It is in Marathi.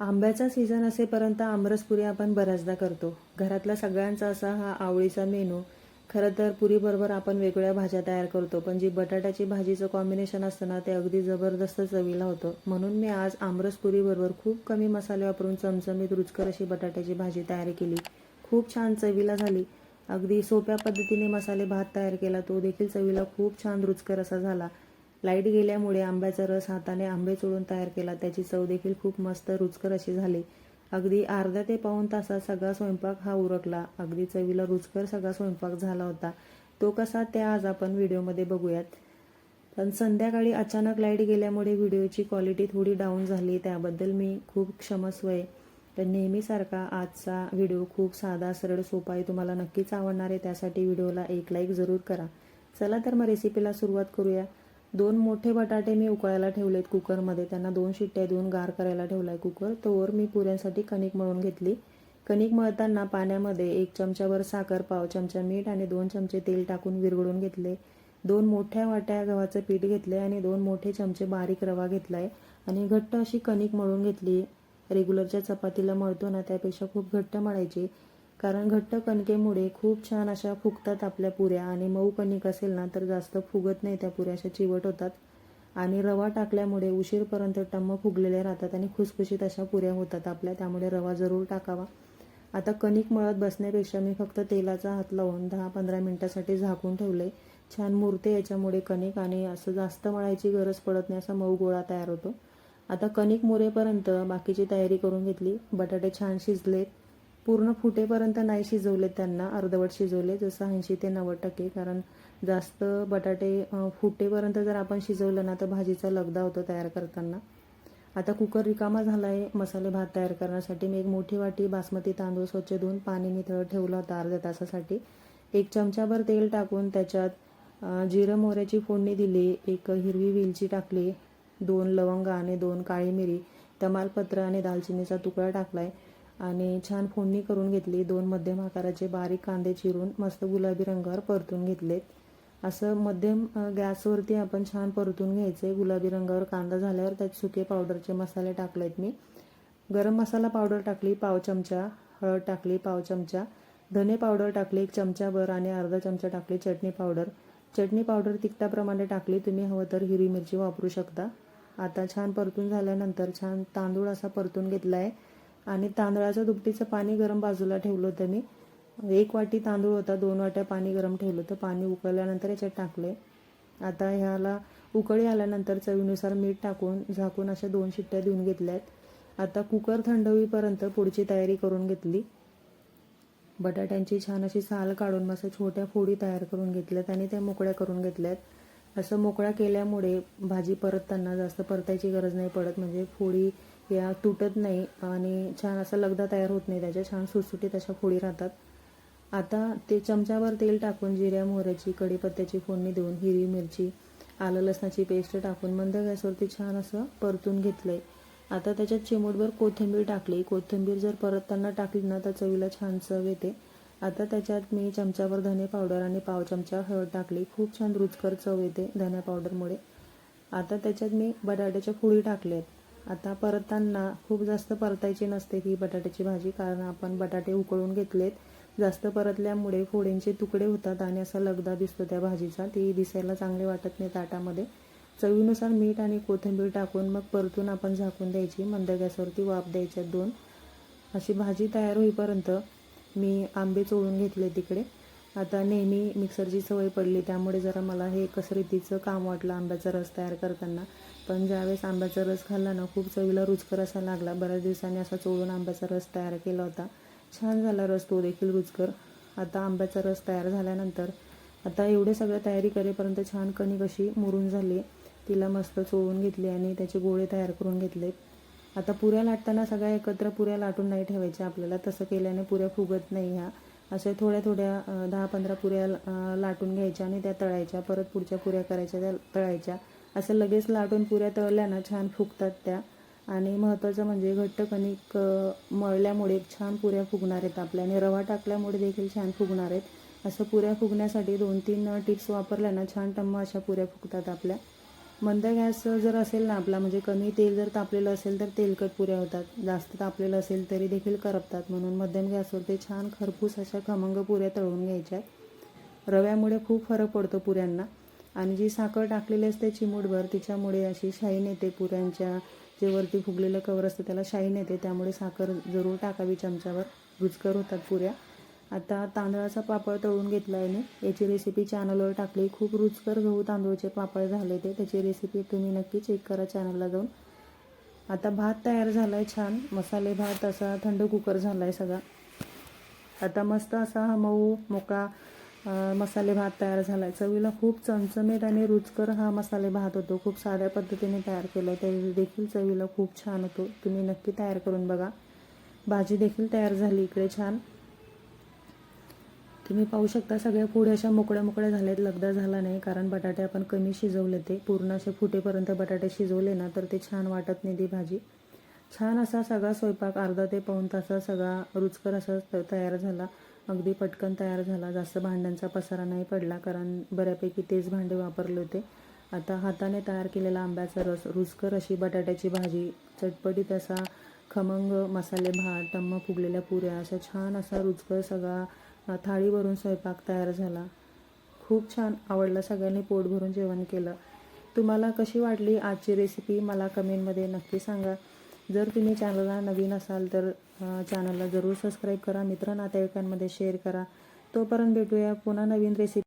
आंब्याचा सीझन असेपर्यंत आमरसपुरी आपण बऱ्याचदा करतो. घरातला सगळ्यांचा असा हा आवडीचा मेनू खरं तर पुरीबरोबर आपण वेगवेगळ्या भाज्या तयार करतो पण जी बटाट्याची भाजीचं कॉम्बिनेशन असतं ना ते अगदी जबरदस्त चवीला होतं. म्हणून मी आज आमरस पुरीबरोबर खूप कमी मसाले वापरून चमचमीत रुचकर अशी बटाट्याची भाजी तयार केली. खूप छान चवीला झाली. अगदी सोप्या पद्धतीने मसाले भात तयार केला तो देखील चवीला खूप छान रुचकर असा झाला. लाइट गेल्यामुळे आंब्याचा रस हाताने आंबे चोळून तयार केला. त्याची चव देखील खूप मस्त रुचकर अशी झाली. अगदी अर्धा ते पाऊण तासात सगळा स्वयंपाक हा उरकला. अगदी चवीला रुचकर सगळा स्वयंपाक झाला होता. तो कसा त्या आज आपण व्हिडिओमध्ये बघूयात. पण संध्याकाळी अचानक लाइट गेल्यामुळे व्हिडिओची क्वालिटी थोडी डाऊन झाली. त्याबद्दल मी खूप क्षमस्व आहे. तर नेहमीसारखा आजचा व्हिडिओ खूप साधा सरळ सोपा आहे. तुम्हाला नक्कीच आवडणार आहे. त्यासाठी व्हिडिओला एक लाईक जरूर करा. चला तर मग रेसिपीला सुरुवात करूया. दोन मोठे बटाटे मी उकळायला ठेवलेत कुकरमध्ये. त्यांना दोन शिट्ट्या देऊन गार करायला ठेवला आहे कुकर. तोवर मी पुऱ्यांसाठी कणिक मळून घेतली. कणिक मळताना पाण्यामध्ये एक चमच्यावर साखर पाव चमचा मीठ आणि दोन चमचे तेल टाकून विरघळून घेतले. दोन मोठ्या वाट्या गव्हाचं पीठ घेतले आणि दोन मोठे चमचे बारीक रवा घेतलाय आणि घट्ट अशी कणिक मळून घेतली. रेग्युलरच्या चपातीला मळतो ना त्यापेक्षा खूप घट्ट मळायची. कारण घट्ट कणकेमुळे खूप छान अशा फुगतात आपल्या पुऱ्या आणि मऊ कणिक असेल ना तर जास्त फुगत नाही त्या पुऱ्या अशा चिवट होतात. आणि रवा टाकल्यामुळे उशीरपर्यंत टम्म फुगलेल्या राहतात आणि खुसखुशीत अशा पुऱ्या होतात आपल्या त्यामुळे रवा जरूर टाकावा. आता कणिक मळत बसण्यापेक्षा मी फक्त तेलाचा हात लावून दहा पंधरा मिनटासाठी झाकून ठेवले. छान मुरते याच्यामुळे कणिक आणि असं जास्त मळायची गरज पडत नाही असा मऊ गोळा तयार होतो. आता कणिक मुरेपर्यंत बाकीची तयारी करून घेतली. बटाटे छान शिजलेत. पूर्ण फुटेपर्यंत नाही शिजवले त्यांना अर्धवट शिजवले जसं ऐंशी ते नव्वद टक्के. कारण जास्त बटाटे फुटेपर्यंत जर आपण शिजवलं ना तर भाजीचा लगदा होतो तयार करताना. आता कुकर रिकामा झाला आहे मसाले भात तयार करण्यासाठी. मी एक मोठी वाटी बासमती तांदूळ स्वच्छ धुवून पाणी निथळत ठेवला होता अर्ध्या तासासाठी. एक चमचाभर तेल टाकून त्याच्यात जिरं मोहऱ्याची फोडणी दिली एक हिरवी वेलची टाकली दोन लवंग आणि दोन काळी मिरी तमालपत्र आणि दालचिनीचा तुकडा टाकला आहे आणि छान फोडणी करून घेतली. दोन मध्यम आकाराचे बारीक कांदे चिरून मस्त गुलाबी रंगावर परतून घेतलेत. असं मध्यम गॅसवरती आपण छान परतून घ्यायचे. गुलाबी रंगावर कांदा झाल्यावर त्यात सुके पावडरचे मसाले टाकलेत मी. गरम मसाला पावडर टाकली पाव चमचा. हळद टाकली पाव चमचा. धने पावडर टाकली एक चमचाभर. आणि अर्धा चमचा टाकली चटणी पावडर. चटणी पावडर तिखटाप्रमाणे टाकली. तुम्ही हवं तर हिरवी मिरची वापरू शकता. आता छान परतून झाल्यानंतर छान तांदूळ असा परतून घेतला आहे आणि तांदळाचं दुपटीचं पाणी गरम बाजूला ठेवलं होतं मी एक वाटी तांदूळ होता दोन वाट्या पाणी गरम ठेवलं. होतं पाणी उकळल्यानंतर याच्यात टाकले. आता ह्याला उकळी आल्यानंतर चवीनुसार मीठ टाकून झाकून अशा दोन शिट्ट्या देऊन घेतल्यात. आता कुकर थंड होईपर्यंत पुढची तयारी करून घेतली. बटाट्यांची छान अशी साल काढून मस्त छोट्या फोडी तयार करून घेतल्यात आणि त्या मोकळ्या करून घेतल्यात. असं मोकळ्या केल्यामुळे भाजी परतताना जास्त परतायची गरज नाही पडत. म्हणजे फोडी या तुटत नाही आणि छान असा लगदा तयार होत नाही त्याच्या छान सुटसुटीत अशा फोडी राहतात. आता ते चमच्यावर तेल टाकून जिऱ्या मोहऱ्याची कढीपत्त्याची फोडणी देऊन हिरवी मिरची आलं लसणाची पेस्ट टाकून मंद गॅसवरती छान असं परतून घेतलंय. आता त्याच्यात चिमूटभर कोथिंबीर टाकली. कोथिंबीर जर परतताना टाकली ना तर चवीला छान चव येते. आता त्याच्यात मी चमच्यावर धने पावडर आणि पाव चमचा हळद टाकली. खूप छान रुचकर चव येते धने पावडरमुळे. आता त्याच्यात मी बटाट्याच्या फोडी आहेत आता परतताना खूप जास्त परतायची नसते ही बटाट्याची भाजी कारण आपण बटाटे उकळून घेतलेत. जास्त परतल्यामुळे फोडींचे तुकडे होतात आणि असा लगदा दिसतो त्या भाजीचा. ती दिसायला चांगली वाटत नाही ताटामध्ये. चवीनुसार मीठ आणि कोथिंबीर टाकून मग परतून आपण झाकून द्यायची. मंद गॅसवरती वाफ द्यायच्या दोन. अशी भाजी तयार होईपर्यंत मी आंबे चोळून घेतले तिकडे. आता नेहमी मिक्सरची सवय पडली त्यामुळे जरा मला हे कसरतीचं काम वाटलं आंब्याचा रस तयार करताना. पण ज्यावेळेस आंब्याचा रस खाल्ला ना खूप चवीला रुचकर असा लागला. बऱ्याच दिवसांनी असा चोळून आंब्याचा रस तयार केला होता. छान झाला रस तो देखील रुचकर. आता आंब्याचा रस तयार झाल्यानंतर आता एवढे सगळं तयारी करेपर्यंत छान कणिक अशी मुरून झाली. तिला मस्त चोळून घेतली आणि त्याचे गोळे तयार करून घेतले. आता पुऱ्या लाटताना सगळ्या एकत्र पुऱ्या लाटून नाही ठेवायच्या आपल्याला. तसं केल्याने पुऱ्या फुगत नाही ह्या. असे थोड्या थोड्या दहा पंधरा पुऱ्या लाटून घ्यायच्या आणि त्या तळायच्या परत पुढच्या पुऱ्या करायच्या त्या तळायच्या. असं लगेच लाटून पुऱ्या तळल्या ना छान फुगतात त्या. आणि महत्त्वाचं म्हणजे घट्ट कणिक मळल्यामुळे छान पुऱ्या फुगणार आहेत आपल्या आणि रवा टाकल्यामुळे देखील छान फुगणार आहेत. असं पुऱ्या फुगण्यासाठी दोन तीन टिप्स वापरल्या ना छान टम्म अशा पुऱ्या फुगतात आपल्या. मंद गॅस जर असेल ना आपला म्हणजे कमी तेल जर तापलेलं असेल तर तेलकट पुऱ्या होतात. जास्त तापलेलं असेल तरी देखील करपतात. म्हणून मध्यम गॅसवर ते छान खरपूस अशा खमंग पुऱ्या तळून घ्यायच्या. रव्यामुळे खूप फरक पडतो पुऱ्यांना. आणि जी साखर टाकलेली असते चिमूटभर तिच्यामुळे अशी शाईन येते पुऱ्यांच्या. जे वरती फुगलेलं कवर असतं त्याला शाईन येते. त्यामुळे साखर जरूर टाकावी चमच्यावर. रुचकर होतात पुऱ्या. आता तांदळाचा पापड तळून घेतला आहे मी. याची रेसिपी चॅनलवर टाकली. खूप रुचकर गहू तांदूळचे पापड झाले ते. त्याची रेसिपी तुम्ही नक्की चेक करा चॅनलला जाऊन. आता भात तयार झाला आहे छान. मसाले भात असा थंड कुकर झाला आहे सगळा. आता मस्त असा हा मऊ मोका मसाले भात तयार झाला आहे चवीला खूप चमचमीत आणि रुचकर हा मसाले भात होतो. खूप साध्या पद्धतीने तयार केला आहे तरी देखील चवीला खूप छान होतो. तुम्ही नक्की तयार करून बघा. भाजी देखील तयार झाली इकडे छान. तुम्ही पाहू शकता सगळ्या पुढे अशा मोकळ्या मोकळ्या झाल्यात. लगदा झाला नाही कारण बटाटे आपण कमी शिजवले ते. पूर्ण असे फुटेपर्यंत बटाटे शिजवले ना तर ते छान वाटत नाही ती भाजी. छान असा सगळा स्वयंपाक अर्धा ते पाऊण तासा सगळा रुचकर असा त- तयार झाला. अगदी पटकन तयार झाला. जास्त भांड्यांचा पसारा नाही पडला कारण बऱ्यापैकी तेच भांडे वापरले होते. आता हाताने तयार केलेला आंब्याचा रस रुचकर अशी बटाट्याची भाजी चटपटीत असा खमंग मसाले भात टम्म फुगलेल्या पुऱ्या अशा छान असा रुचकर सगळा थाळी थाळीवरून स्वयंपाक तयार झाला. खूप छान आवडलं सगळ्यांनी पोट भरून जेवण केलं. तुम्हाला कशी वाटली आजची रेसिपी मला कमेंटमध्ये नक्की सांगा. जर तुम्ही चॅनलला नवीन असाल तर चॅनलला जरूर सबस्क्राईब करा. मित्र नातेवाईकांमध्ये शेअर करा. तोपर्यंत भेटूया पुन्हा नवीन रेसिपी